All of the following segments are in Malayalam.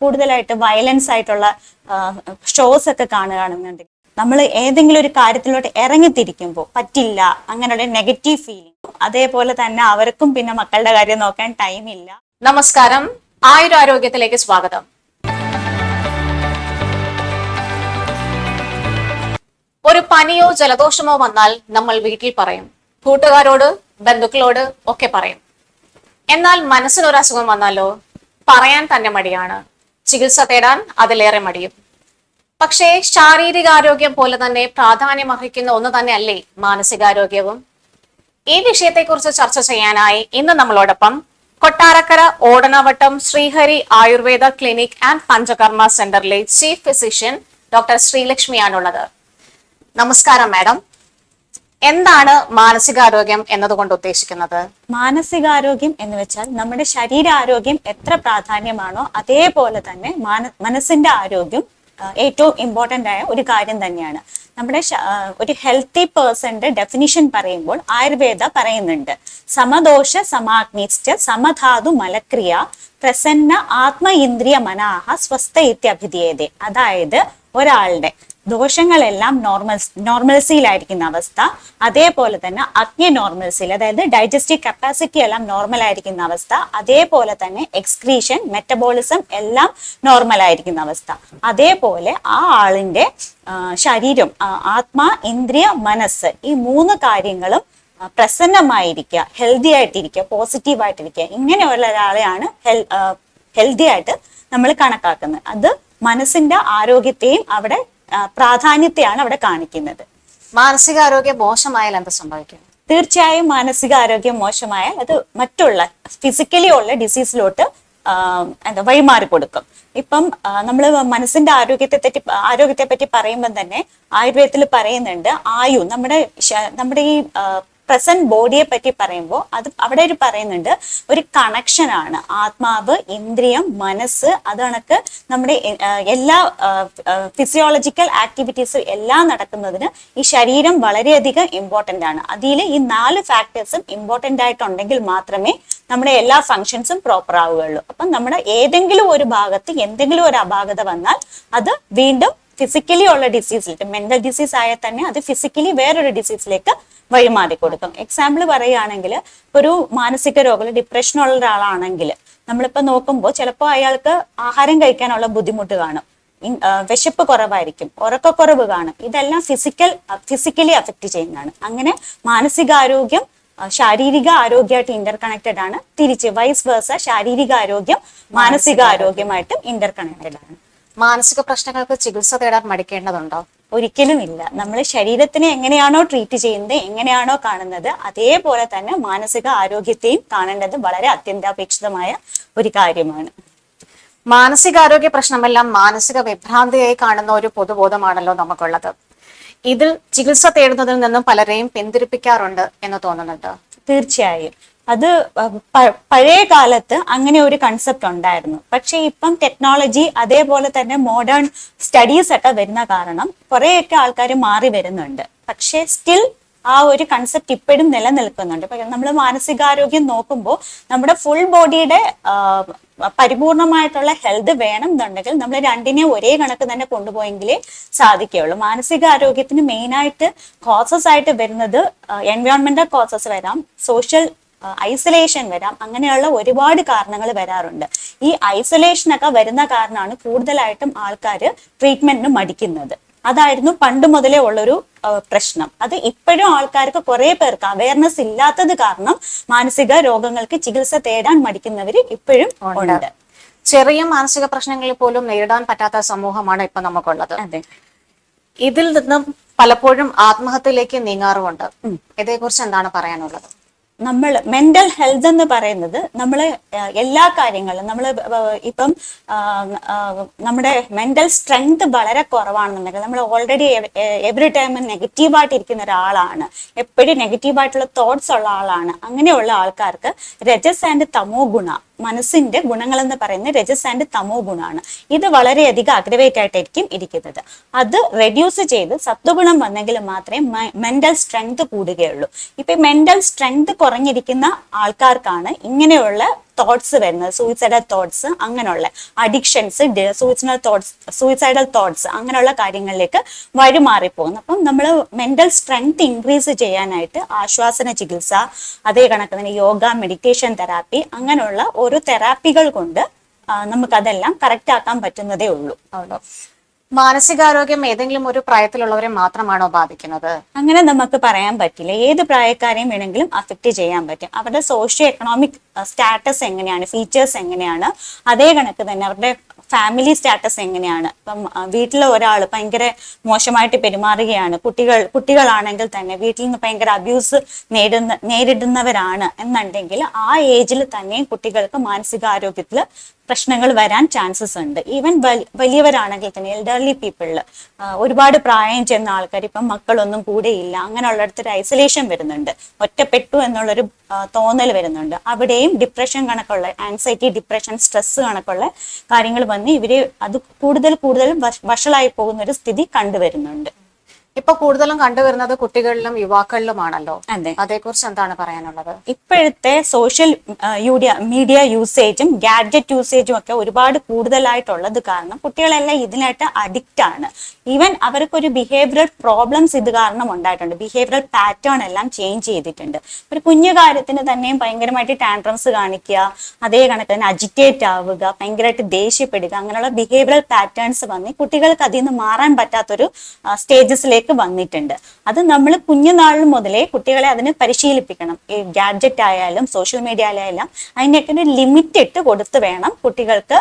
കൂടുതലായിട്ട് വയലൻസ് ആയിട്ടുള്ള ഷോസ് ഒക്കെ കാണുകയാണെന്നുണ്ടെങ്കിൽ നമ്മൾ ഏതെങ്കിലും ഒരു കാര്യത്തിലോട്ട് ഇറങ്ങിത്തിരിക്കുമ്പോൾ പറ്റില്ല അങ്ങനെയുള്ള നെഗറ്റീവ് ഫീലിംഗ് അതേപോലെ തന്നെ അവർക്കും പിന്നെ മക്കളുടെ കാര്യം നോക്കാൻ ടൈം ഇല്ല. നമസ്കാരം. ആയുരാരോഗ്യത്തിലേക്ക് സ്വാഗതം. ഒരു പനിയോ ജലദോഷമോ വന്നാൽ നമ്മൾ വീട്ടിൽ പറയും. കൂട്ടുകാരോട് ബന്ധുക്കളോട് ഒക്കെ പറയും. എന്നാൽ മനസ്സിനൊരു അസുഖം വന്നാലോ? പറയാൻ തന്നെ മടിയാണ്. ചികിത്സ തേടാൻ അതിലേറെ മടിയും. പക്ഷേ ശാരീരികാരോഗ്യം പോലെ തന്നെ പ്രാധാന്യം അർഹിക്കുന്ന ഒന്ന് തന്നെ അല്ലേ മാനസികാരോഗ്യവും? ഈ വിഷയത്തെക്കുറിച്ച് ചർച്ച ചെയ്യാനായി ഇന്ന് നമ്മളോടൊപ്പം കൊട്ടാരക്കര ഓടനവട്ടം ശ്രീഹരി ആയുർവേദ ക്ലിനിക് ആൻഡ് പഞ്ചകർമ്മ സെന്ററിലെ ചീഫ് ഫിസിഷ്യൻ ഡോക്ടർ ശ്രീലക്ഷ്മിയാണുള്ളത്. നമസ്കാരം മാഡം. എന്താണ് മാനസികാരോഗ്യം എന്നതുകൊണ്ട് ഉദ്ദേശിക്കുന്നത്? മാനസികാരോഗ്യം എന്ന് വെച്ചാൽ നമ്മുടെ ശരീരാരോഗ്യം എത്ര പ്രാധാന്യമാണോ അതേപോലെ തന്നെ മനസ്സിന്റെ ആരോഗ്യം ഏറ്റവും ഇമ്പോർട്ടന്റ് ആയ ഒരു കാര്യം തന്നെയാണ്. നമ്മുടെ ഒരു ഹെൽത്തി പേഴ്സന്റെ ഡെഫിനിഷൻ പറയുമ്പോൾ ആയുർവേദ പറയുന്നുണ്ട്. സമദോഷ സമാഗ്നിശ്ച സമധാതു മലക്രിയ പ്രസന്ന ആത്മ ഇന്ദ്രിയ മനാഹ സ്വസ്ഥ ഇത്യഭിധീയതേ. അതായത് ഒരാളുടെ ദോഷങ്ങളെല്ലാം നോർമൽ നോർമൽസിയിലായിരിക്കുന്ന അവസ്ഥ. അതേപോലെ തന്നെ അഗ്നി നോർമൽസിയിൽ അതായത് ഡൈജസ്റ്റീവ് കപ്പാസിറ്റി എല്ലാം നോർമൽ ആയിരിക്കുന്ന അവസ്ഥ. അതേപോലെ തന്നെ എക്സ്ക്രീഷൻ മെറ്റബോളിസം എല്ലാം നോർമൽ ആയിരിക്കുന്ന അവസ്ഥ. അതേപോലെ ആ ആളിന്റെ ശരീരം ആത്മാ ഇന്ദ്രിയ മനസ്സ് ഈ മൂന്ന് കാര്യങ്ങളും പ്രസന്നമായിരിക്കുക ഹെൽത്തി ആയിട്ടിരിക്കുക പോസിറ്റീവ് ആയിട്ടിരിക്കുക. ഇങ്ങനെയുള്ള ഒരാളെയാണ് ഹെൽ ഹെൽത്തി ആയിട്ട് നമ്മൾ കണക്കാക്കുന്നത്. അത് മനസ്സിന്റെ ആരോഗ്യത്തെയും അവിടെ പ്രാധാന്യത്തെയാണ് അവിടെ കാണിക്കുന്നത്. മാനസികാരോഗ്യം മോശമായാൽ എന്ത് സംഭവിക്കും? തീർച്ചയായും മാനസികാരോഗ്യം മോശമായാൽ അത് മറ്റുള്ള ഫിസിക്കലി ഉള്ള ഡിസീസിലോട്ട് എന്താ വഴിമാറി കൊടുക്കും. ഇപ്പം നമ്മൾ മനസ്സിന്റെ ആരോഗ്യത്തെ പറ്റി ആരോഗ്യത്തെ പറ്റി പറയുമ്പോൾ തന്നെ ആയുർവേദത്തിൽ പറയുന്നുണ്ട് ആയു നമ്മുടെ നമ്മുടെ ഈ പ്രസന്റ് ബോഡിയെ പറ്റി പറയുമ്പോൾ അത് അവിടെ ഒരു പറയുന്നുണ്ട് ഒരു കണക്ഷനാണ് ആത്മാവ് ഇന്ദ്രിയം മനസ്സ് അത് കണക്ക് നമ്മുടെ എല്ലാ ഫിസിയോളജിക്കൽ ആക്ടിവിറ്റീസ് എല്ലാം നടക്കുന്നതിന് ഈ ശരീരം വളരെയധികം ഇമ്പോർട്ടന്റ് ആണ്. അതിൽ ഈ നാല് ഫാക്ടേഴ്സും ഇമ്പോർട്ടന്റ് ആയിട്ടുണ്ടെങ്കിൽ മാത്രമേ നമ്മുടെ എല്ലാ ഫങ്ഷൻസും പ്രോപ്പർ ആവുകയുള്ളൂ. അപ്പം നമ്മുടെ ഏതെങ്കിലും ഒരു ഭാഗത്ത് എന്തെങ്കിലും ഒരു അപാകത വന്നാൽ അത് വീണ്ടും ഫിസിക്കലി ഉള്ള ഡിസീസിലേക്ക് മെന്റൽ ഡിസീസ് ആയാൽ തന്നെ അത് ഫിസിക്കലി വേറൊരു ഡിസീസിലേക്ക് വഴിമാറി കൊടുക്കും. എക്സാമ്പിൾ പറയുകയാണെങ്കിൽ ഒരു മാനസിക രോഗം ഡിപ്രഷൻ ഉള്ള ഒരാളാണെങ്കിൽ നമ്മളിപ്പോ നോക്കുമ്പോൾ ചിലപ്പോൾ അയാൾക്ക് ആഹാരം കഴിക്കാനുള്ള ബുദ്ധിമുട്ട് കാണും. വിശപ്പ് കുറവായിരിക്കും ഉറക്കക്കുറവ് കാണും. ഇതെല്ലാം ഫിസിക്കൽ ഫിസിക്കലി അഫക്റ്റ് ചെയ്യുന്നതാണ്. അങ്ങനെ മാനസികാരോഗ്യം ശാരീരിക ആരോഗ്യമായിട്ട് ഇന്റർ കണക്റ്റഡ് ആണ്. തിരിച്ച് വൈസ് വേഴ്സ ശാരീരിക ആരോഗ്യം മാനസികാരോഗ്യമായിട്ടും ഇന്റർ കണക്റ്റഡ് ആണ്. മാനസിക പ്രശ്നങ്ങൾക്ക് ചികിത്സ തേടാൻ മടിക്കേണ്ടതുണ്ടോ? ഒരിക്കലും ഇല്ല നമ്മൾ ശരീരത്തിനെ എങ്ങനെയാണോ ട്രീറ്റ് ചെയ്യുന്നത് എങ്ങനെയാണോ കാണുന്നത് അതേപോലെ തന്നെ മാനസിക ആരോഗ്യത്തെയും കാണേണ്ടത് വളരെ അത്യന്താപേക്ഷിതമായ ഒരു കാര്യമാണ്. മാനസികാരോഗ്യ പ്രശ്നമെല്ലാം മാനസിക വിഭ്രാന്തിയായി കാണുന്ന ഒരു പൊതുബോധമാണല്ലോ നമുക്കുള്ളത്. ഇതിൽ ചികിത്സ തേടുന്നതിൽ നിന്നും പലരെയും പിന്തിരിപ്പിക്കാറുണ്ട് എന്ന് തോന്നുന്നുണ്ട്? തീർച്ചയായും. അത് പഴയ കാലത്ത് അങ്ങനെ ഒരു കൺസെപ്റ്റ് ഉണ്ടായിരുന്നു. പക്ഷെ ഇപ്പം ടെക്നോളജി അതേപോലെ തന്നെ മോഡേൺ സ്റ്റഡീസ് ഒക്കെ വരുന്ന കാരണം കുറേയൊക്കെ ആൾക്കാർ മാറി വരുന്നുണ്ട്. പക്ഷെ സ്റ്റിൽ ആ ഒരു കൺസെപ്റ്റ് ഇപ്പോഴും നിലനിൽക്കുന്നുണ്ട്. നമ്മൾ മാനസികാരോഗ്യം നോക്കുമ്പോൾ നമ്മുടെ ഫുൾ ബോഡിയുടെ പരിപൂർണമായിട്ടുള്ള ഹെൽത്ത് വേണം എന്നുണ്ടെങ്കിൽ നമ്മൾ രണ്ടിനെ ഒരേ കണക്ക് തന്നെ കൊണ്ടുപോയെങ്കിലേ സാധിക്കുകയുള്ളൂ. മാനസികാരോഗ്യത്തിന് മെയിനായിട്ട് കോസസ് ആയിട്ട് വരുന്നത് എൻവയോൺമെന്റൽ കോസസ് വരാം. സോഷ്യൽ ഐസൊലേഷൻ വരാം. അങ്ങനെയുള്ള ഒരുപാട് കാരണങ്ങൾ വരാറുണ്ട്. ഈ ഐസൊലേഷൻ ഒക്കെ വരുന്ന കാരണമാണ് കൂടുതലായിട്ടും ആൾക്കാർ ട്രീറ്റ്മെന്റിന് മടിക്കുന്നത്. അതായിരുന്നു പണ്ട് മുതലേ ഉള്ളൊരു പ്രശ്നം. അത് ഇപ്പോഴും ആൾക്കാർക്ക് കുറെ പേർക്ക് അവയർനെസ് ഇല്ലാത്തത് കാരണം മാനസിക രോഗങ്ങൾക്ക് ചികിത്സ തേടാൻ മടിക്കുന്നവർ ഇപ്പോഴും ഉണ്ട്. ചെറിയ മാനസിക പ്രശ്നങ്ങളിൽ പോലും നേരിടാൻ പറ്റാത്ത സമൂഹമാണ് ഇപ്പൊ നമുക്കുള്ളത്. അതെ. ഇതിൽ നിന്നും പലപ്പോഴും ആത്മഹത്യയിലേക്ക് നീങ്ങാറുമുണ്ട്. ഇതേക്കുറിച്ച് എന്താണ് പറയാനുള്ളത്? നമ്മൾ മെന്റൽ ഹെൽത്ത് എന്ന് പറയുന്നത് നമ്മൾ എല്ലാ കാര്യങ്ങളും നമ്മൾ ഇപ്പം നമ്മുടെ മെന്റൽ സ്ട്രെങ്ത് വളരെ കുറവാണെന്നുണ്ടെങ്കിൽ നമ്മൾ ഓൾറെഡി എവറി ടൈം നെഗറ്റീവായിട്ട് ഇരിക്കുന്ന ഒരാളാണ്. എപ്പോഴും നെഗറ്റീവായിട്ടുള്ള തോട്ട്സ് ഉള്ള ആളാണ്. അങ്ങനെയുള്ള ആൾക്കാർക്ക് രജസ് ആൻഡ് തമോ ഗുണ. മനസ്സിന്റെ ഗുണങ്ങൾ എന്ന് പറയുന്നത് രജസ് ആൻഡ് തമോ ഗുണമാണ് ഇത് വളരെയധികം അഗ്രവേറ്റ് ആയിട്ടായിരിക്കും ഇരിക്കുന്നത്. അത് റെഡ്യൂസ് ചെയ്ത് സത്വഗുണം വന്നെങ്കിൽ മാത്രമേ മെന്റൽ സ്ട്രെങ്ത് കൂടുകയുള്ളൂ. ഇപ്പൊ മെന്റൽ സ്ട്രെങ്ത് കുറഞ്ഞിരിക്കുന്ന ആൾക്കാർക്കാണ് ഇങ്ങനെയുള്ള തോട്ട്സ് വരുന്നത്. സൂയിസൈഡൽ തോട്ട്സ് അങ്ങനെയുള്ള addictions suicidal thoughts suicidal thoughts അങ്ങനെയുള്ള കാര്യങ്ങളിലേക്ക് വഴിമാറിപ്പോകുന്നു അപ്പം നമ്മൾ മെന്റൽ സ്ട്രെങ്ത് ഇൻക്രീസ് ചെയ്യാനായിട്ട് ആശ്വാസന ചികിത്സ അതേ കണക്ക് തന്നെ യോഗ മെഡിറ്റേഷൻ തെറാപ്പി അങ്ങനെയുള്ള ഓരോ തെറാപ്പികൾ കൊണ്ട് നമുക്കതെല്ലാം കറക്റ്റ് ആക്കാൻ പറ്റുന്നതേ ഉള്ളൂ. മാനസികാരോഗ്യം ഏതെങ്കിലും ഒരു പ്രായത്തിലുള്ളവരെ മാത്രമാണോ ബാധിക്കുന്നത്? അങ്ങനെ നമുക്ക് പറയാൻ പറ്റില്ല. ഏത് പ്രായക്കാരെയും വേണമെങ്കിലും അഫക്റ്റ് ചെയ്യാൻ പറ്റും. അവരുടെ സോഷ്യോ എക്കണോമിക് സ്റ്റാറ്റസ് എങ്ങനെയാണ്? ഫീച്ചേഴ്സ് എങ്ങനെയാണ്? അതേ കണക്ക് തന്നെ അവരുടെ ഫാമിലി സ്റ്റാറ്റസ് എങ്ങനെയാണ്? ഇപ്പം വീട്ടിലെ ഒരാൾ ഭയങ്കര മോശമായിട്ട് പെരുമാറുകയാണ്. കുട്ടികൾ കുട്ടികളാണെങ്കിൽ തന്നെ വീട്ടിൽ നിന്ന് ഭയങ്കര അബ്യൂസ് നേരിടുന്ന നേരിടുന്നവരാണ് എന്നുണ്ടെങ്കിൽ ആ ഏജിൽ തന്നെ കുട്ടികൾക്ക് മാനസികാരോഗ്യത്തിൽ പ്രശ്നങ്ങൾ വരാൻ ചാൻസസ് ഉണ്ട്. ഈവൻ വലിയവരാണെങ്കിൽ തന്നെ എൽഡർലി പീപ്പിളിൽ ഒരുപാട് പ്രായം ചെന്ന ആൾക്കാർ ഇപ്പം മക്കളൊന്നും കൂടെയില്ല അങ്ങനെയുള്ളിടത്ത് ഒരു ഐസൊലേഷൻ വരുന്നുണ്ട്. ഒറ്റപ്പെട്ടു എന്നുള്ളൊരു തോന്നൽ വരുന്നുണ്ട്. അവിടെയും ഡിപ്രഷൻ കണക്കുള്ള ആൻസൈറ്റി ഡിപ്രഷൻ സ്ട്രെസ് കണക്കുള്ള കാര്യങ്ങൾ വന്ന് ഇവർ അത് കൂടുതൽ കൂടുതൽ വഷളായി പോകുന്ന ഒരു സ്ഥിതി കണ്ടുവരുന്നുണ്ട്. ഇപ്പൊ കൂടുതലും കണ്ടുവരുന്നത് കുട്ടികളിലും യുവാക്കളിലുമാണല്ലോ. അതെ. അതേക്കുറിച്ച് എന്താണ് പറയാനുള്ളത്? ഇപ്പോഴത്തെ സോഷ്യൽ മീഡിയ യൂസേജും ഗാഡ്ജറ്റ് യൂസേജും ഒക്കെ ഒരുപാട് കൂടുതലായിട്ടുള്ളത് കാരണം കുട്ടികളെല്ലാം ഇതിനായിട്ട് അഡിക്റ്റ് ആണ്. ഈവൻ അവർക്കൊരു ബിഹേവിയറൽ പ്രോബ്ലംസ് ഇത് കാരണം ഉണ്ടായിട്ടുണ്ട്. ബിഹേവിയറൽ പാറ്റേൺ എല്ലാം ചേഞ്ച് ചെയ്തിട്ടുണ്ട്. ഒരു കുഞ്ഞു കാര്യത്തിന് തന്നെയും ഭയങ്കരമായിട്ട് ടാൻട്രംസ് കാണിക്കുക അതേ കണക്ക് തന്നെ അജിറ്റേറ്റ് ആവുക ഭയങ്കരമായിട്ട് ദേഷ്യപ്പെടുക അങ്ങനെയുള്ള ബിഹേവിയറൽ പാറ്റേൺസ് വന്ന് കുട്ടികൾക്ക് അതിൽ നിന്ന് മാറാൻ പറ്റാത്തൊരു സ്റ്റേജസിലേക്ക് വന്നിട്ടുണ്ട്. അത് നമ്മൾ കുഞ്ഞുനാളിൽ മുതലേ കുട്ടികളെ അതിന് പരിശീലിപ്പിക്കണം. ഈ ഗാഡ്ജറ്റ് ആയാലും സോഷ്യൽ മീഡിയ ആയാലും അതിനൊക്കെ ഒരു ലിമിറ്റ് ഇട്ട് കൊടുത്ത് വേണം കുട്ടികൾക്ക്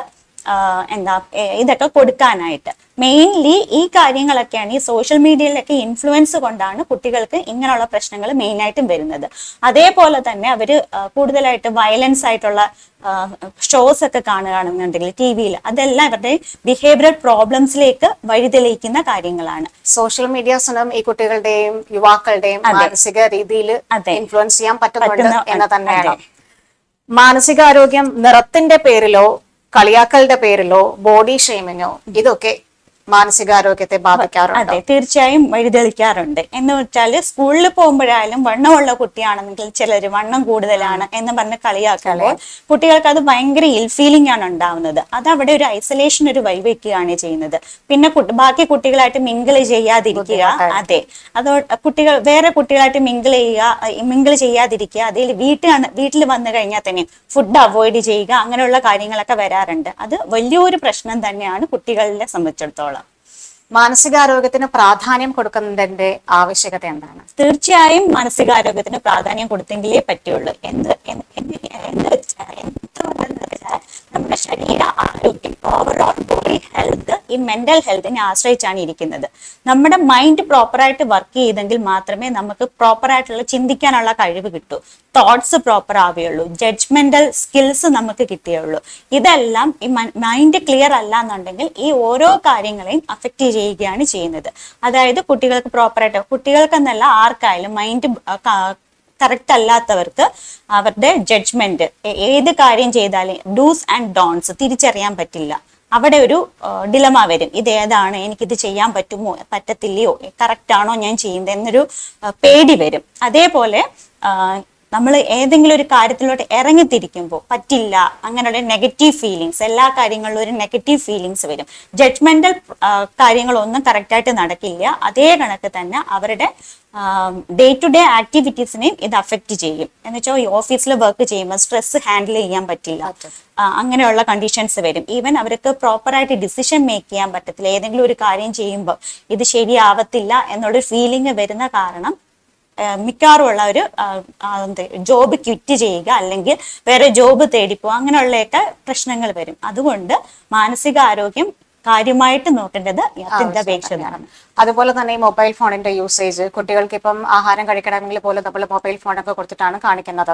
എന്താ ഇതൊക്കെ കൊടുക്കാനായിട്ട്. മെയിൻലി ഈ കാര്യങ്ങളൊക്കെയാണ് ഈ സോഷ്യൽ മീഡിയയിലൊക്കെ ഇൻഫ്ലുവൻസ് കൊണ്ടാണ് കുട്ടികൾക്ക് ഇങ്ങനെയുള്ള പ്രശ്നങ്ങൾ മെയിനായിട്ടും വരുന്നത്. അതേപോലെ തന്നെ അവർ കൂടുതലായിട്ട് വയലൻസ് ആയിട്ടുള്ള ഷോസ് ഒക്കെ കാണുകയാണെന്നുണ്ടെങ്കിൽ ടി വിയിൽ അതെല്ലാം ഇവരുടെ ബിഹേവിയർ പ്രോബ്ലംസിലേക്ക് വഴിതെളിയിക്കുന്ന കാര്യങ്ങളാണ്. സോഷ്യൽ മീഡിയാസിനും ഈ കുട്ടികളുടെയും യുവാക്കളുടെയും മാനസിക രീതിയിൽ ഇൻഫ്ലുവൻസ് ചെയ്യാൻ പറ്റുന്നുണ്ട് പറ്റുന്ന- എന്ന് തന്നെയാണ് മാനസികാരോഗ്യം നിറത്തിന്റെ പേരിലോ കളിയാക്കലുടെ പേരിലോ ബോഡി ഷെയ്മിങ്ങോ ഇതൊക്കെ മാനസികാരോഗ്യത്തെ ബാധിക്കാറുണ്ട്? അതെ തീർച്ചയായും വഴിതെളിക്കാറുണ്ട് എന്ന് വെച്ചാൽ സ്കൂളിൽ പോകുമ്പോഴായാലും വണ്ണമുള്ള കുട്ടിയാണെങ്കിൽ ചിലര് വണ്ണം കൂടുതലാണ് എന്ന് പറഞ്ഞ് കളിയാക്കുമ്പോൾ കുട്ടികൾക്ക് അത് ഭയങ്കര ഇൽ ഫീലിംഗ് ആണ് ഉണ്ടാവുന്നത്. അത് അവിടെ ഒരു ഐസൊലേഷൻ ഒരു വൈവയ്ക്കുകയാണ് ചെയ്യുന്നത്. പിന്നെ ബാക്കി കുട്ടികളായിട്ട് മിങ്കിൾ ചെയ്യാതിരിക്കുക. അതെ. അതോ കുട്ടികൾ വേറെ കുട്ടികളായിട്ട് മിങ്കിൾ ചെയ്യുക മിങ്കിൾ ചെയ്യാതിരിക്കുക അതിൽ വീട്ടിലാണ് വീട്ടിൽ വന്നു കഴിഞ്ഞാൽ തന്നെ ഫുഡ് അവോയ്ഡ് ചെയ്യുക അങ്ങനെയുള്ള കാര്യങ്ങളൊക്കെ വരാറുണ്ട്. അത് വലിയൊരു പ്രശ്നം തന്നെയാണ് കുട്ടികളെ സംബന്ധിച്ചിടത്തോളം. മാനസികാരോഗ്യത്തിന് പ്രാധാന്യം കൊടുക്കുന്നതിന്റെ ആവശ്യകത എന്താണ്? തീർച്ചയായും മാനസികാരോഗ്യത്തിന് പ്രാധാന്യം കൊടുത്തെങ്കിലേ പറ്റുള്ളൂ. എന്ത് എന്ത് എന്ത് നമ്മുടെ ശരീര ആരോഗ്യം ഓവറോൾ ബോഡി ഹെൽത്ത് ഈ മെന്റൽ ഹെൽത്തിനെ ആശ്രയിച്ചാണ് ഇരിക്കുന്നത്. നമ്മുടെ മൈൻഡ് പ്രോപ്പറായിട്ട് വർക്ക് ചെയ്തെങ്കിൽ മാത്രമേ നമുക്ക് പ്രോപ്പറായിട്ടുള്ള ചിന്തിക്കാനുള്ള കഴിവ് കിട്ടൂ. തോട്ട്സ് പ്രോപ്പർ ആവുകയുള്ളൂ. ജഡ്ജ്മെന്റൽ സ്കിൽസ് നമുക്ക് കിട്ടിയുള്ളൂ. ഇതെല്ലാം ഈ മൈൻഡ് ക്ലിയർ അല്ല എന്നുണ്ടെങ്കിൽ ഈ ഓരോ കാര്യങ്ങളെയും അഫക്റ്റ് ചെയ്യുകയാണ് ചെയ്യുന്നത്. അതായത് കുട്ടികൾക്ക് പ്രോപ്പറായിട്ട് കുട്ടികൾക്കെന്നല്ല ആർക്കായാലും മൈൻഡ് കറക്റ്റ് അല്ലാത്തവർക്ക് അവരുടെ ജഡ്ജ്മെന്റ് ഏത് കാര്യം ചെയ്താലും ഡൂസ് ആൻഡ് ഡോൺസ് തിരിച്ചറിയാൻ പറ്റില്ല. അവിടെ ഒരു ഡിലമ വരും. ഇത് ഏതാണ് എനിക്കിത് ചെയ്യാൻ പറ്റുമോ പറ്റത്തില്ലയോ കറക്റ്റ് ആണോ ഞാൻ ചെയ്യുന്നത് എന്നൊരു പേടി വരും. അതേപോലെ നമ്മൾ ഏതെങ്കിലും ഒരു കാര്യത്തിലോട്ട് ഇറങ്ങിത്തിരിക്കുമ്പോൾ പറ്റില്ല അങ്ങനെയുള്ള നെഗറ്റീവ് ഫീലിങ്സ് എല്ലാ കാര്യങ്ങളിലും ഒരു നെഗറ്റീവ് ഫീലിങ്സ് വരും. ജഡ്ജ്മെന്റൽ കാര്യങ്ങളൊന്നും കറക്റ്റായിട്ട് നടക്കില്ല. അതേ കണക്ക് തന്നെ അവരുടെ ഡേ ടു ഡേ ആക്ടിവിറ്റീസിനെയും ഇത് അഫക്റ്റ് ചെയ്യും. എന്ന് വെച്ചാൽ ഈ ഓഫീസിൽ വർക്ക് ചെയ്യുമ്പോൾ സ്ട്രെസ് ഹാൻഡിൽ ചെയ്യാൻ പറ്റില്ല. അങ്ങനെയുള്ള കണ്ടീഷൻസ് വരും. ഈവൻ അവർക്ക് പ്രോപ്പറായിട്ട് ഡിസിഷൻ മേക്ക് ചെയ്യാൻ പറ്റത്തില്ല. ഏതെങ്കിലും ഒരു കാര്യം ചെയ്യുമ്പോൾ ഇത് ശരിയാവത്തില്ല എന്നുള്ളൊരു ഫീലിംഗ് വരുന്ന കാരണം മിക്കവാറും ഉള്ള ഒരു ജോബ് ക്വിറ്റ് ചെയ്യുക അല്ലെങ്കിൽ വേറെ ജോബ് തേടിപ്പോ അങ്ങനെയുള്ളയൊക്കെ പ്രശ്നങ്ങൾ വരും. അതുകൊണ്ട് മാനസികാരോഗ്യം കാര്യമായിട്ട് നോക്കേണ്ടത് അത്യന്താപേക്ഷിതമാണ് അതുപോലെ തന്നെ ഈ മൊബൈൽ ഫോണിന്റെ യൂസേജ് കുട്ടികൾക്ക് ഇപ്പം ആഹാരം കഴിക്കണമെങ്കിൽ പോലെ നമ്മൾ മൊബൈൽ ഫോണൊക്കെ കൊടുത്തിട്ടാണ് കാണിക്കുന്നത്.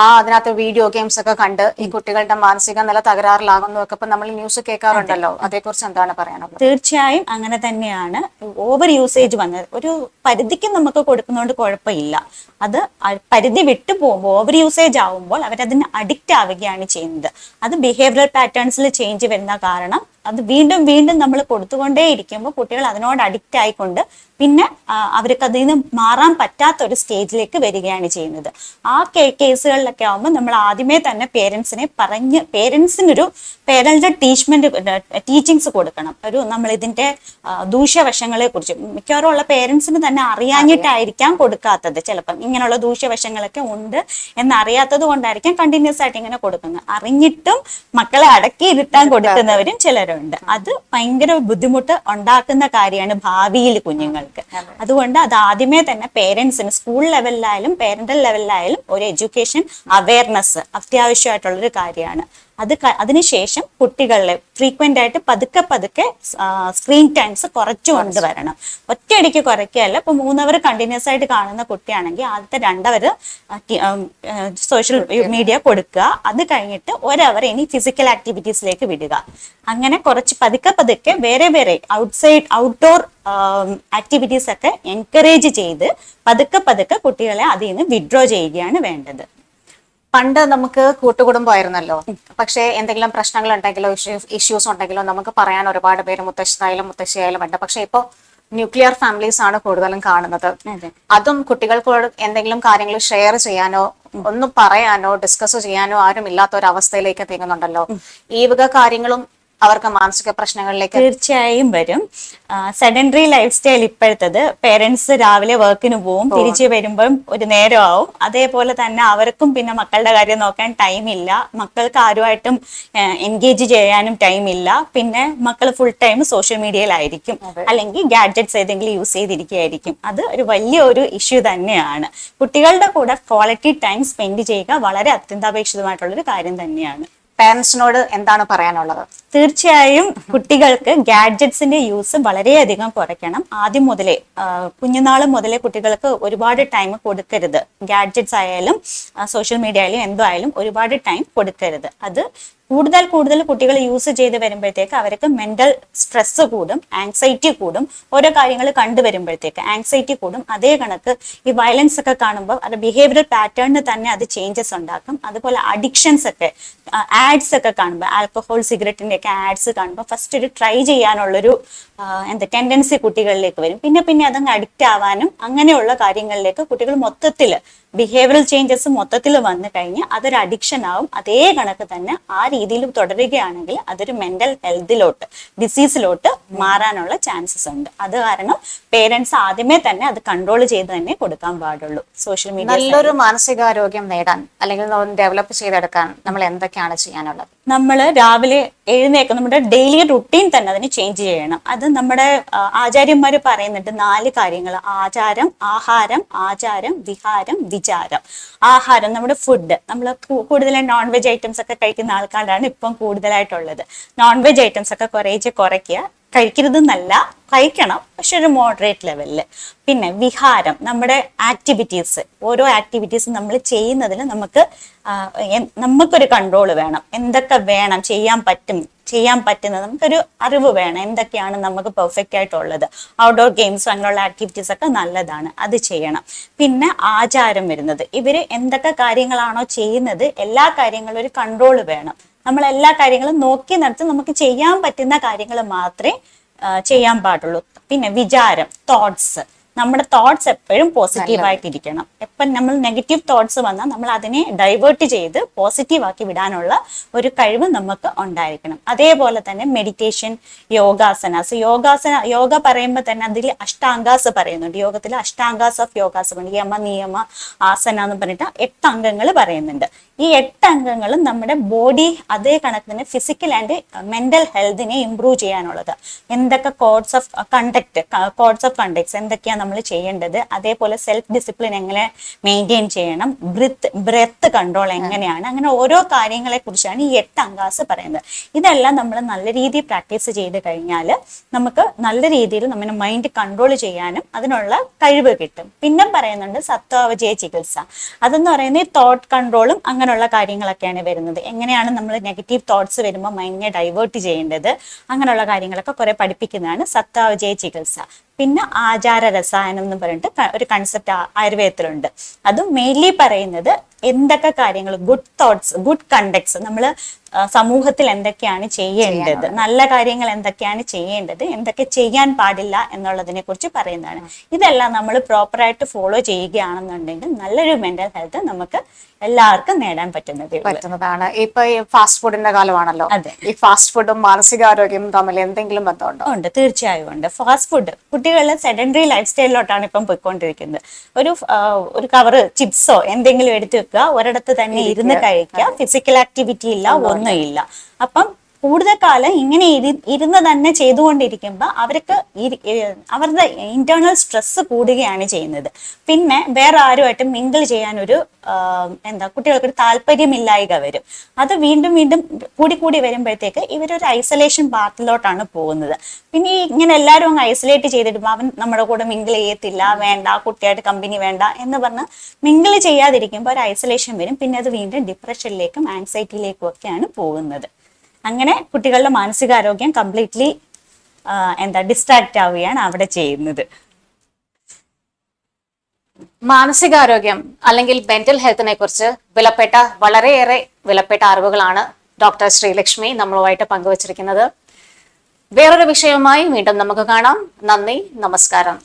ആ അതിനകത്ത് വീഡിയോ ഗെയിംസ് ഒക്കെ കണ്ട് ഈ കുട്ടികളുടെ മാനസിക നില തകരാറിലാകുന്നു ഒക്കെ ഇപ്പം നമ്മൾ ന്യൂസ് കേൾക്കാറുണ്ടല്ലോ. അതേക്കുറിച്ച് എന്താണ് പറയാനുള്ളത്? തീർച്ചയായും അങ്ങനെ തന്നെയാണ്. ഓവർ യൂസേജ് വന്നത് ഒരു പരിധിക്ക് നമുക്ക് കൊടുക്കുന്നതുകൊണ്ട് കുഴപ്പമില്ല. അത് പരിധി വിട്ടു പോകുമ്പോൾ ഓവർ യൂസേജ് ആവുമ്പോൾ അവരതിന് അഡിക്റ്റ് ആവുകയാണ് ചെയ്യുന്നത്. അത് ബിഹേവിയറൽ പാറ്റേൺസിൽ ചേഞ്ച് വരുന്ന കാരണം അത് വീണ്ടും വീണ്ടും നമ്മൾ കൊടുത്തുകൊണ്ടേ ഇരിക്കുമ്പോൾ കുട്ടികൾ അതിനോട് അഡിക്റ്റ് ആയിക്കൊണ്ട് പിന്നെ അവർക്ക് അതിൽ നിന്ന് മാറാൻ പറ്റാത്ത ഒരു സ്റ്റേജിലേക്ക് വരികയാണ് ചെയ്യുന്നത്. ആ കേസുകളിലൊക്കെ ആകുമ്പോൾ നമ്മൾ ആദ്യമേ തന്നെ പേരൻസിനെ പറഞ്ഞ് പേരൻസിനൊരു പേരൻസിന്റെ ടീച്ച്മെന്റ് ടീച്ചിങ്സ് കൊടുക്കണം. ഒരു നമ്മൾ ഇതിന്റെ ദൂഷ്യവശങ്ങളെ കുറിച്ച് മിക്കവാറും ഉള്ള പേരൻസിന് തന്നെ അറിയാഞ്ഞിട്ടായിരിക്കാം കൊടുക്കാത്തത് ചിലപ്പം. ഇങ്ങനെയുള്ള ദൂഷ്യവശങ്ങളൊക്കെ ഉണ്ട് എന്നറിയാത്തത് കൊണ്ടായിരിക്കാം കണ്ടിന്യൂസ് ആയിട്ട് ഇങ്ങനെ കൊടുക്കുന്നത്. അറിഞ്ഞിട്ടും മക്കളെ അടക്കി ഇരുത്താൻ കൊടുക്കുന്നവരും ചിലരുണ്ട്. അത് ഭയങ്കര ബുദ്ധിമുട്ട് ഉണ്ടാക്കുന്ന കാര്യമാണ് ഭാവിയിൽ കുഞ്ഞുങ്ങൾക്ക് അതുകൊണ്ട് അത് ആദ്യമേ തന്നെ പേരൻസിന് സ്കൂൾ ലെവലിലായാലും പേരന്റൽ ലെവലിലായാലും ഒരു എഡ്യൂക്കേഷൻ അവയർനെസ് അത്യാവശ്യമായിട്ടുള്ള ഒരു കാര്യമാണ്. അത് അതിനുശേഷം കുട്ടികളിലെ ഫ്രീക്വന്റ് ആയിട്ട് പതുക്കെ പതുക്കെ സ്ക്രീൻ ടൈംസ് കുറച്ചു കൊണ്ടുവരണം ഒറ്റയടിക്ക് കുറയ്ക്കുകയല്ല. ഇപ്പൊ മൂന്നവർ കണ്ടിന്യൂസ് ആയിട്ട് കാണുന്ന കുട്ടിയാണെങ്കിൽ ആദ്യത്തെ രണ്ടവർ സോഷ്യൽ മീഡിയ കൊടുക്കുക. അത് കഴിഞ്ഞിട്ട് ഒരവർ ഇനി ഫിസിക്കൽ ആക്ടിവിറ്റീസിലേക്ക് വിടുക. അങ്ങനെ കുറച്ച് പതുക്കെ പതുക്കെ വേറെ വേറെ ഔട്ട്സൈഡ് ഔട്ട്ഡോർ ആക്ടിവിറ്റീസ് ഒക്കെ എൻകറേജ് ചെയ്ത് പതുക്കെ പതുക്കെ കുട്ടികളെ അതിൽ നിന്ന് വിഡ്രോ ചെയ്യുകയാണ് വേണ്ടത്. പണ്ട് നമുക്ക് കൂട്ടുകുടുംബമായിരുന്നല്ലോ. പക്ഷേ എന്തെങ്കിലും പ്രശ്നങ്ങൾ ഉണ്ടെങ്കിലോ ഇഷ്യൂസ് ഉണ്ടെങ്കിലോ നമുക്ക് പറയാൻ ഒരുപാട് പേര് മുത്തശ്ശനായാലും മുത്തശ്ശിയായാലും ഉണ്ട്. പക്ഷെ ഇപ്പോ ന്യൂക്ലിയർ ഫാമിലീസ് ആണ് കൂടുതലും കാണുന്നത്. അതെ. അതും കുട്ടികൾക്ക് എന്തെങ്കിലും കാര്യങ്ങൾ ഷെയർ ചെയ്യാനോ ഒന്നും പറയാനോ ഡിസ്കസ് ചെയ്യാനോ ആരും ഇല്ലാത്ത ഒരു അവസ്ഥയിലേക്ക് നീങ്ങുന്നുണ്ടല്ലോ. ഈ വക കാര്യങ്ങളും അവർക്ക് മാനസിക പ്രശ്നങ്ങളിലേക്ക് തീർച്ചയായും വരും. സെഡൻഡറി ലൈഫ് സ്റ്റൈൽ ഇപ്പോഴത്തത് പേരൻസ് രാവിലെ വർക്കിന് പോവും തിരിച്ചു വരുമ്പം ഒരു നേരം ആവും അതേപോലെ തന്നെ അവർക്കും പിന്നെ മക്കളുടെ കാര്യം നോക്കാൻ ടൈം ഇല്ല. മക്കൾക്ക് ആരുമായിട്ടും എൻഗേജ് ചെയ്യാനും ടൈം ഇല്ല. പിന്നെ മക്കൾ ഫുൾ ടൈം സോഷ്യൽ മീഡിയയിലായിരിക്കും അല്ലെങ്കിൽ ഗാഡ്ജറ്റ്സ് ഏതെങ്കിലും യൂസ് ചെയ്തിരിക്കുകയായിരിക്കും. അത് ഒരു വലിയ ഒരു ഇഷ്യൂ തന്നെയാണ്. കുട്ടികളുടെ കൂടെ ക്വാളിറ്റി ടൈം സ്പെൻഡ് ചെയ്യുക വളരെ അത്യന്താപേക്ഷിതമായിട്ടുള്ള ഒരു കാര്യം തന്നെയാണ്. പേരൻസിനോട് എന്താണ് പറയാനുള്ളത്? തീർച്ചയായും കുട്ടികൾക്ക് ഗാഡ്ജറ്റ്സിന്റെ യൂസ് വളരെയധികം കുറയ്ക്കണം. ആദ്യം മുതലേ കുഞ്ഞുനാൾ മുതലേ കുട്ടികൾക്ക് ഒരുപാട് ടൈം കൊടുക്കരുത്. ഗാഡ്ജറ്റ്സ് ആയാലും സോഷ്യൽ മീഡിയ ആയാലും എന്തോ ആയാലും ഒരുപാട് ടൈം കൊടുക്കരുത്. അത് കൂടുതൽ കൂടുതൽ കുട്ടികൾ യൂസ് ചെയ്ത് വരുമ്പോഴത്തേക്ക് അവർക്ക് മെന്റൽ സ്ട്രെസ് കൂടും ആങ്സൈറ്റി കൂടും ഓരോ കാര്യങ്ങൾ കണ്ടുവരുമ്പോഴത്തേക്ക് ആങ്സൈറ്റി കൂടും. അതേ കണക്ക് ഈ വയലൻസ് ഒക്കെ കാണുമ്പോൾ അത് ബിഹേവിയർ പാറ്റേണിന് തന്നെ അത് ചേഞ്ചസ് ഉണ്ടാക്കും. അതുപോലെ അഡിക്ഷൻസ് ഒക്കെ ആഡ്സ് ഒക്കെ കാണുമ്പോൾ ആൽക്കഹോൾ സിഗരറ്റിന്റെ ഒക്കെ ആഡ്സ് കാണുമ്പോൾ ഫസ്റ്റ് ഒരു ട്രൈ ചെയ്യാനുള്ളൊരു എന്താ ടെൻഡൻസി കുട്ടികളിലേക്ക് വരും. പിന്നെ പിന്നെ അതങ്ങ് അഡിക്റ്റ് ആവാനും അങ്ങനെയുള്ള കാര്യങ്ങളിലേക്ക് കുട്ടികൾ മൊത്തത്തിൽ ബിഹേവിയറൽ ചേഞ്ചസ് മൊത്തത്തിൽ വന്നു കഴിഞ്ഞ് അതൊരു അഡിക്ഷൻ ആവും. അതേ കണക്ക് തന്നെ ആ രീതിയിൽ തുടരുകയാണെങ്കിൽ അതൊരു മെന്റൽ ഹെൽത്തിലോട്ട് ഡിസീസിലോട്ട് മാറാനുള്ള ചാൻസസ് ഉണ്ട്. അത് കാരണം പേരൻസ് ആദ്യമേ തന്നെ അത് കൺട്രോൾ ചെയ്ത് തന്നെ കൊടുക്കാൻ പാടുള്ളൂ. സോഷ്യൽ മീഡിയ നല്ലൊരു മാനസികാരോഗ്യം നേടാൻ അല്ലെങ്കിൽ ഡെവലപ്പ് ചെയ്തെടുക്കാൻ നമ്മൾ എന്തൊക്കെയാണ് ചെയ്യാനുള്ളത്? നമ്മൾ രാവിലെ എഴുന്നേൽക്കും. നമ്മുടെ ഡെയിലി റുട്ടീൻ തന്നെ അതിന് ചേഞ്ച് ചെയ്യണം. അത് നമ്മുടെ ആചാര്യന്മാർ പറയുന്നുണ്ട് നാല് കാര്യങ്ങൾ. ആചാരം ആഹാരം ആചാരം വിഹാരം വിചാരം ആഹാരം നമ്മുടെ ഫുഡ് നമ്മൾ കൂടുതലും നോൺ വെജ് ഐറ്റംസ് ഒക്കെ കഴിക്കുന്ന ആൾക്കാരാണ് ഇപ്പം കൂടുതലായിട്ടുള്ളത്. നോൺ വെജ് ഐറ്റംസ് ഒക്കെ കുറേശ്ശെ കുറയ്ക്കുക. കഴിക്കരുതെന്നല്ല കഴിക്കണം പക്ഷെ ഒരു മോഡറേറ്റ് ലെവലിൽ പിന്നെ വിഹാരം നമ്മുടെ ആക്ടിവിറ്റീസ് ഓരോ ആക്ടിവിറ്റീസ് നമ്മൾ ചെയ്യുന്നതിൽ നമുക്ക് നമുക്കൊരു കൺട്രോൾ വേണം. എന്തൊക്കെ വേണം ചെയ്യാൻ പറ്റും ചെയ്യാൻ പറ്റുന്നത് നമുക്കൊരു അറിവ് വേണം. എന്തൊക്കെയാണ് നമുക്ക് പെർഫെക്റ്റ് ആയിട്ടുള്ളത്. ഔട്ട്ഡോർ ഗെയിംസ് അങ്ങനെയുള്ള ആക്ടിവിറ്റീസ് ഒക്കെ നല്ലതാണ്. അത് ചെയ്യണം. പിന്നെ ആചാരം വരുന്നത്. ഇവർ എന്തൊക്കെ കാര്യങ്ങളാണോ ചെയ്യുന്നത് എല്ലാ കാര്യങ്ങളും ഒരു കൺട്രോൾ വേണം. നമ്മൾ എല്ലാ കാര്യങ്ങളും നോക്കി നടത്തി നമുക്ക് ചെയ്യാൻ പറ്റുന്ന കാര്യങ്ങൾ മാത്രമേ ചെയ്യാൻ പാടുള്ളൂ. പിന്നെ വിചാരം തോട്ട്സ് നമ്മുടെ തോട്ട്സ് എപ്പോഴും പോസിറ്റീവ് ആയിട്ടിരിക്കണം. എപ്പം നമ്മൾ നെഗറ്റീവ് തോട്ട്സ് വന്നാൽ നമ്മൾ അതിനെ ഡൈവേർട്ട് ചെയ്ത് പോസിറ്റീവ് ആക്കി വിടാനുള്ള ഒരു കഴിവ് നമുക്ക് ഉണ്ടായിരിക്കണം. അതേപോലെ തന്നെ മെഡിറ്റേഷൻ യോഗാസനാസ് യോഗാസന യോഗ പറയുമ്പോൾ തന്നെ അതിൽ അഷ്ടാംഗാസ് പറയുന്നുണ്ട്. യോഗത്തിൽ അഷ്ടാംഗാസ് ഓഫ് യോഗാസ് യമ നിയമ ആസന എന്ന് പറഞ്ഞിട്ട് എട്ട് അംഗങ്ങൾ പറയുന്നുണ്ട്. ഈ എട്ട് അംഗങ്ങളും നമ്മുടെ ബോഡി അതേ കണക്കിന് ഫിസിക്കൽ ആൻഡ് മെന്റൽ ഹെൽത്തിനെ ഇംപ്രൂവ് ചെയ്യാനുള്ളത്. എന്തൊക്കെ codes of conduct codes of conducts എന്തൊക്കെയാണ് നമ്മൾ ചെയ്യേണ്ടത്? അതേപോലെ സെൽഫ് ഡിസിപ്ലിൻ എങ്ങനെ മെയിന്റെയിൻ ചെയ്യണം? ബ്രിത്ത് ബ്രെത്ത് കൺട്രോൾ എങ്ങനെയാണ്? അങ്ങനെ ഓരോ കാര്യങ്ങളെ കുറിച്ചാണ് ഈ എട്ട് അങ്കാസ് പറയുന്നത്. ഇതെല്ലാം നമ്മൾ നല്ല രീതിയിൽ പ്രാക്ടീസ് ചെയ്ത് കഴിഞ്ഞാൽ നമുക്ക് നല്ല രീതിയിൽ നമ്മുടെ മൈൻഡ് കൺട്രോൾ ചെയ്യാനും അതിനുള്ള കഴിവ് കിട്ടും. പിന്നെ പറയുന്നുണ്ട് സത്വാവജയ ചികിത്സ. അതെന്ന് പറയുന്നത് തോട്ട് കൺട്രോളും അങ്ങനെയുള്ള കാര്യങ്ങളൊക്കെയാണ് വരുന്നത്. എങ്ങനെയാണ് നമ്മൾ നെഗറ്റീവ് തോട്ട്സ് വരുമ്പോൾ മൈൻഡിനെ ഡൈവേർട്ട് ചെയ്യേണ്ടത്? അങ്ങനെയുള്ള കാര്യങ്ങളൊക്കെ കുറെ പഠിപ്പിക്കുന്നതാണ് സത്താവജയ ചികിത്സ. പിന്നെ ആചാര രസായനം എന്ന് പറഞ്ഞിട്ട് ഒരു കൺസെപ്റ്റ് ആയുർവേദത്തിലുണ്ട്. അതും മെയിൻലി പറയുന്നത് എന്തൊക്കെ കാര്യങ്ങൾ ഗുഡ് തോട്ട്സ് ഗുഡ് കണ്ടക്ട്സ് നമ്മൾ സമൂഹത്തിൽ എന്തൊക്കെയാണ് ചെയ്യേണ്ടത്? നല്ല കാര്യങ്ങൾ എന്തൊക്കെയാണ് ചെയ്യേണ്ടത്? എന്തൊക്കെ ചെയ്യാൻ പാടില്ല എന്നുള്ളതിനെ കുറിച്ച് പറയുന്നതാണ്. ഇതെല്ലാം നമ്മൾ പ്രോപ്പറായിട്ട് ഫോളോ ചെയ്യുകയാണെന്നുണ്ടെങ്കിൽ നല്ലൊരു മെന്റൽ ഹെൽത്ത് നമുക്ക് എല്ലാവർക്കും നേടാൻ പറ്റുന്നത് പറ്റുന്നതാണ്. ഇപ്പൊ ഈ ഫാസ്റ്റ് ഫുഡിന്റെ കാലമാണല്ലോ. അതെ. ഈ ഫാസ്റ്റ് ഫുഡും മാനസികാരോഗ്യവും തമ്മിൽ എന്തെങ്കിലും ബന്ധമുണ്ടോ? ഉണ്ട് തീർച്ചയായും ഉണ്ട്. ഫാസ്റ്റ് ഫുഡ് കുട്ടികൾ സെഡൻഡറി ലൈഫ് സ്റ്റൈലിലോട്ടാണ് ഇപ്പം പോയിക്കൊണ്ടിരിക്കുന്നത്. ഒരു ഒരു കവറ് ചിപ്സോ എന്തെങ്കിലും എടുത്തു വെക്കുക. ഒരിടത്ത് തന്നെ ഇരുന്ന് കഴിക്കുക. ഫിസിക്കൽ ആക്ടിവിറ്റി ഇല്ല ഒന്നുമില്ല അപ്പം കൂടുതൽ കാലം ഇങ്ങനെ ഇരി- ഇരുന്ന് തന്നെ ചെയ്തുകൊണ്ടിരിക്കുമ്പോൾ അവർക്ക് അവരുടെ ഇന്റേണൽ സ്ട്രെസ് കൂടുകയാണ് ചെയ്യുന്നത്. പിന്നെ വേറെ ആരുമായിട്ട് മിങ്കിൾ ചെയ്യാൻ ഒരു എന്താ കുട്ടികൾക്ക് ഒരു താല്പര്യമില്ലായിക വരും. അത് വീണ്ടും വീണ്ടും കൂടി കൂടി വരുമ്പോഴത്തേക്ക് ഇവരൊരു ഐസൊലേഷൻ പാത്തിലോട്ടാണ് പോകുന്നത്. പിന്നെ ഈ ഇങ്ങനെ എല്ലാവരും അങ്ങ് ഐസൊലേറ്റ് ചെയ്തിടുമ്പോൾ അവൻ നമ്മുടെ കൂടെ മിങ്കിൾ ചെയ്യത്തില്ല വേണ്ട കുട്ടിയായിട്ട് കമ്പനി വേണ്ട എന്ന് പറഞ്ഞ് മിങ്കിൾ ചെയ്യാതിരിക്കുമ്പോൾ ഒരു ഐസൊലേഷൻ വരും. പിന്നെ അത് വീണ്ടും ഡിപ്രഷനിലേക്കും ആൻസൈറ്റിയിലേക്കും ഒക്കെയാണ് പോകുന്നത്. അങ്ങനെ കുട്ടികളുടെ മാനസികാരോഗ്യം കംപ്ലീറ്റ്ലി എന്താ ഡിസ്ട്രാക്ട് ആവുകയാണ് അവിടെ ചെയ്യുന്നത്. മാനസികാരോഗ്യം അല്ലെങ്കിൽ മെന്റൽ ഹെൽത്തിനെ കുറിച്ച് വിലപ്പെട്ട വളരെയേറെ വിലപ്പെട്ട അറിവുകളാണ് ഡോക്ടർ ശ്രീലക്ഷ്മി നമ്മളുമായിട്ട് പങ്കുവച്ചിരിക്കുന്നത്. വേറൊരു വിഷയവുമായി വീണ്ടും നമുക്ക് കാണാം. നന്ദി നമസ്കാരം.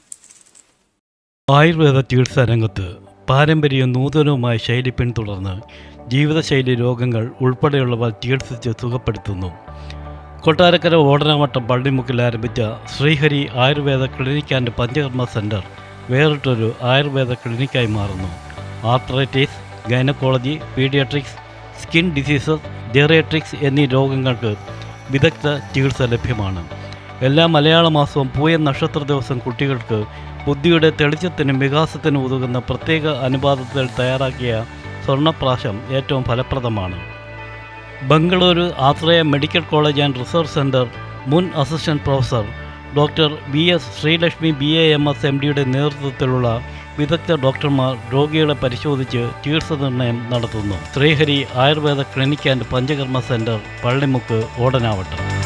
ആയുർവേദ ചികിത്സാ രംഗത്ത് പാരമ്പര്യവും നൂതനവുമായ ശൈലി പിന്തുടർന്ന് ജീവിതശൈലി രോഗങ്ങൾ ഉൾപ്പെടെയുള്ളവ ചികിത്സിച്ച് സുഖപ്പെടുത്തുന്നു. കൊട്ടാരക്കര ഓടനമട്ടം പള്ളിമുക്കിൽ ആരംഭിച്ച Sreehari Ayurveda clinic and Panchakarma centre വേറിട്ടൊരു ആയുർവേദ ക്ലിനിക്കായി മാറുന്നു. Arthritis gynaecology paediatrics skin diseases geriatrics എന്നീ രോഗങ്ങൾക്ക് വിദഗ്ധ ചികിത്സ ലഭ്യമാണ്. എല്ലാ മലയാള മാസവും പൂയ നക്ഷത്ര ദിവസം കുട്ടികൾക്ക് ബുദ്ധിയുടെ തെളിച്ചത്തിനും വികാസത്തിനും ഉതകുന്ന പ്രത്യേക അനുപാതത്തിൽ തയ്യാറാക്കിയ സ്വർണപ്രാശം ഏറ്റവും ഫലപ്രദമാണ്. Bengaluru Ashraya medical college and research centre മുൻ assistant professor doctor B S. Sreelakshmi B. A. M. S. M. ഡിയുടെ നേതൃത്വത്തിലുള്ള വിദഗ്ധ ഡോക്ടർമാർ രോഗികളെ പരിശോധിച്ച് ചികിത്സ നിർണയം നടത്തുന്നു. Sreehari Ayurveda clinic and Panchakarma centre Pallimukku Odanavattam.